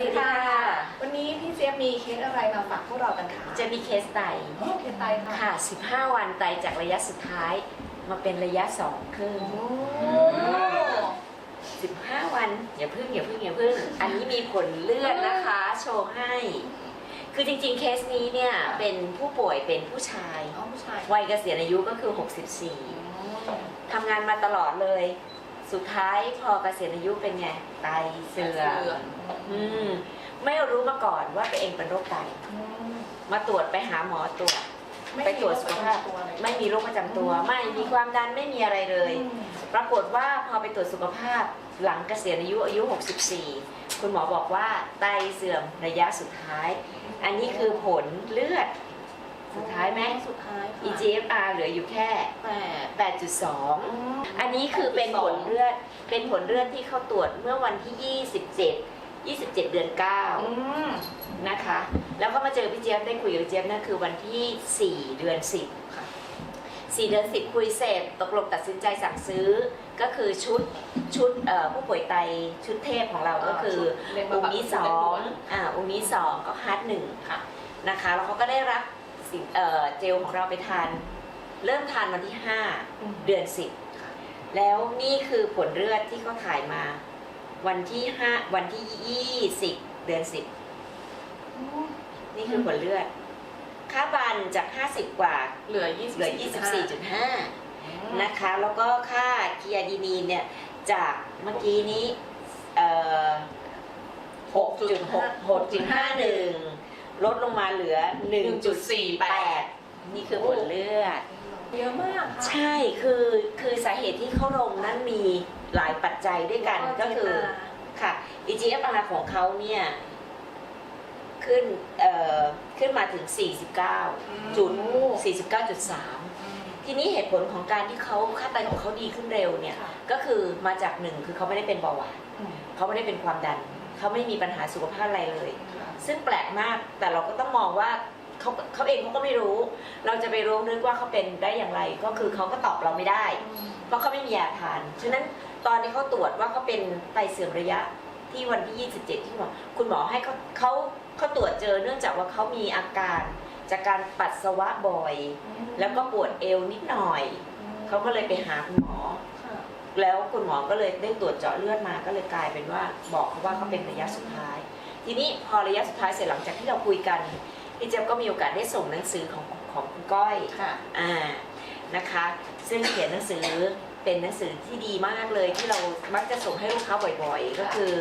สวัสดีค่ะ วันนี้พี่เจี๊ยบมีเคสอะไรมาฝากพวกเรากันคะจะมีเคสไตโอ้เคสไตค่ะค่ะ 15 วันไตจากระยะสุดท้ายมาเป็นระยะ2ครึ่งโอ้15 วันอย่าพึ่งอย่าพึ่งอย่าพึ่ง อันนี้มีผลเลือดนะคะ โชว์ให้ คือจริงๆ เคสนี้เนี่ยเป็นผู้ป่วยเป็นผู้ชายน้องผู้ชายวัยเกษียณอายุก็คือ 64 ทำงานมาตลอดเลย สุดท้ายพอเกษียณอายุเป็นไง ไตเสื่อมอืมไม่รู้มาก่อนว่าตัวเองเป็นโรคไต มาตรวจไปหาหมอตรวจไปตรวจสุขภาพไม่มีโรคประจำตัว ไม่มีความดันไม่มีอะไรเลย ปรากฏว่าพอไปตรวจสุขภาพหลังเกษียณอายุอายุ 64 คุณหมอบอกว่าไตเสื่อมระยะสุดท้าย อันนี้คือผลเลือด สุดท้ายไหม สุดท้ายค่ะ EGFR เหลืออยู่แค่แต่8.2 อันนี้คือเป็นผลเลือด เป็นผลเลือดที่เขาตรวจเมื่อวันที่ 27 27 เดือน อืม9นะคะ แล้วก็มาเจอพี่เจี๊ยบได้คุยกับพี่เจี๊ยบนั่นคือวันที่ 4 เดือน 10 ค่ะ 4 เดือน 10 คุยเสร็จตกลงตัดสินใจสั่งซื้อ ก็คือชุดชุดเอ่อผู้ป่วยไตชุดเทพของเราก็คือเรียนองบำบัดค์นี้สองอ่าองค์นี้สองก็ฮาร์ดหนึ่ง ค่ะนะคะแล้วเขาก็ได้รับ สิ่งเอ่อเจลของเราไปทาน เริ่มทานวันที่5เดือน10แล้วนี่คือผลเลือดที่เขาถ่ายมา วันที่5วันที่20เดือน10นี่คือผลเลือด ค่าบันจาก50กว่าเหลือเหลือ24.5นะคะแล้วก็ค่าคียาดีนีนเนี่ยจากเมื่อกี้นี้เอ่อ6.6 6.51 ลดลงมาเหลือ 1.48 นี่คือผลเลือด เยอะมากค่ะ ใช่คือคือสาเหตุที่เขาลงนั้นมีหลายปัจจัยด้วยกันก็คือค่ะ EGFR ของเขาเนี่ยขึ้นเอ่อขึ้นมาถึง 49จุด49.3 ทีนี้เหตุผลของการที่เขาค่าไตของเขาดีขึ้นเร็วเนี่ยค่ะก็คือมาจากหนึ่งคือเขาไม่ได้เป็นเบาหวานเขาไม่ได้เป็นความดัน เขาไม่มีปัญหาสุขภาพอะไรเลย ซึ่งแปลกมากแต่เราก็ต้องมองว่าเขาเขาเองเขาก็ไม่รู้ เราจะไปรู้นึกว่าเขาเป็นได้อย่างไร ก็คือเขาก็ตอบเราไม่ได้ เพราะเขาไม่มียาทาน ฉะนั้นตอนนี้เขาตรวจว่าเขาเป็นไตเสื่อมระยะที่วันที่ 27 ที่หมอคุณหมอให้เขาเขาเขาตรวจเจอเนื่องจากว่าเขามีอาการจากการปัสสาวะบ่อย แล้วก็ปวดเอวนิดหน่อย เขาก็เลยไปหาคุณหมอค่ะ แล้วคุณหมอก็เลยได้ตรวจเจาะเลือดมาก็เลยกลายเป็นว่าบอกเขาว่าเขาเป็นระยะสุดท้าย ทีนี้พอระยะสุดท้ายเสร็จหลังจากที่เราคุยกันพี่เจี๊ยบก็มีโอกาสได้ส่งหนังสือของของคุณก้อยค่ะอ่านะคะ ซึ่งเขียนหนังสือเป็นหนังสือที่ดีมากเลยที่เรามักจะส่งให้ลูกค้าบ่อยๆ ก็คือ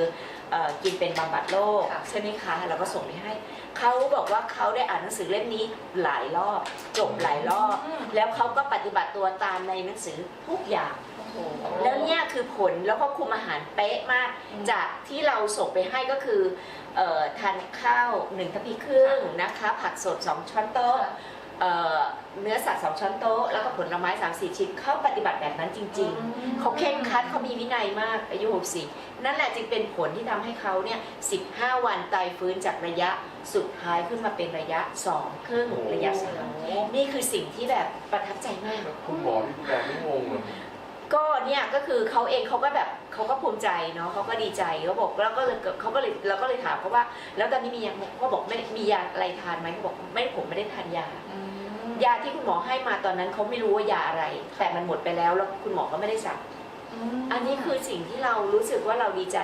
เอ่อกินเป็นบำบัดโรคค่ะใช่ไหมคะเราก็ส่งไปให้เขาบอกว่าเขาได้อ่านหนังสือเล่มนี้หลายรอบจบหลายรอบแล้วเขาก็ปฏิบัติตัวตามในหนังสือทุกอย่าง โอ้โห แล้วเนี่ยคือผลแล้วก็คุมอาหารเป๊ะมาก อืมจากที่เราส่งไปให้ก็คือเอ่อทานข้าวหนึ่งทัพพีครึ่งนะคะ ผักสดสองช้อนโต๊ะเอ่อ เนื้อสัตว์สองช้อนโต๊ะแล้วก็ผลไม้สามสี่ชิ้นเขาปฏิบัติแบบนั้นจริง ๆ เขาเข่งครัดเขามีวินัยมากอายุ64นั่นแหละจึงเป็นผลที่ทำให้เขาเนี่ย15วันไตฟื้นจากระยะสุดท้ายขึ้นมาเป็นระยะ2ครึ่งระยะ3นี่คือสิ่งที่แบบประทับใจมาก คุณหมอที่ดูแลไม่งงเลย ก็เนี่ยก็คือเขาเองเขาก็แบบเขาก็ภูมิใจเนาะเขาก็ดีใจเขาบอกแล้วก็เลยเขาก็เลยเราก็เลยถามเขาว่า แล้วตอนนี้มียาเขาบอกไม่มียาอะไรทานไหมเขาบอกไม่ผมไม่ได้ทานยาอืมยาที่คุณหมอให้มาตอนนั้นเขาไม่รู้ว่ายาอะไร แต่มันหมดไปแล้วแล้วคุณหมอก็ไม่ได้สั่งมอันนี้คือสิ่งที่เรารู้สึกว่าเราดีใจ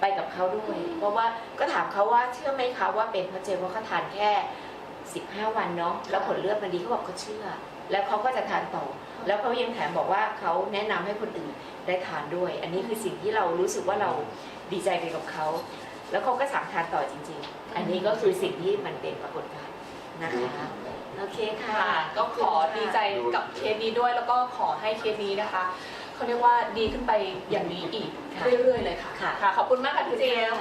ไปกับเขาด้วย เพราะว่าก็ถามเขาว่าเชื่อไหมคะว่าเป็นเพราะเจมว่าเขาทานแค่ 15 วันเนาะแล้วผลเลือดมันดีเขาบอกเขาเชื่อ แล้วเขาก็จะทานต่อ แล้วเขายังแถมบอกว่าเขาแนะนำให้คนอื่นได้ทานด้วย อันนี้คือสิ่งที่เรารู้สึกว่าเราดีใจไปกับเขาแล้วเขาก็สั่งทานต่อจริง ๆ อันนี้ก็คือสิ่งที่มันเป็นปรากฏการณ์นะคะโอเคค่ะค่ะก็ขอดีใจกับเคสนี้ด้วย แล้วก็ขอให้เคสนี้นะคะเขาเรียกว่าดีขึ้นไปอย่างนี้อีกค่ะเรื่อยๆเลยค่ะค่ะ ค่ะ ขอบคุณมากค่ะพี่เจมส์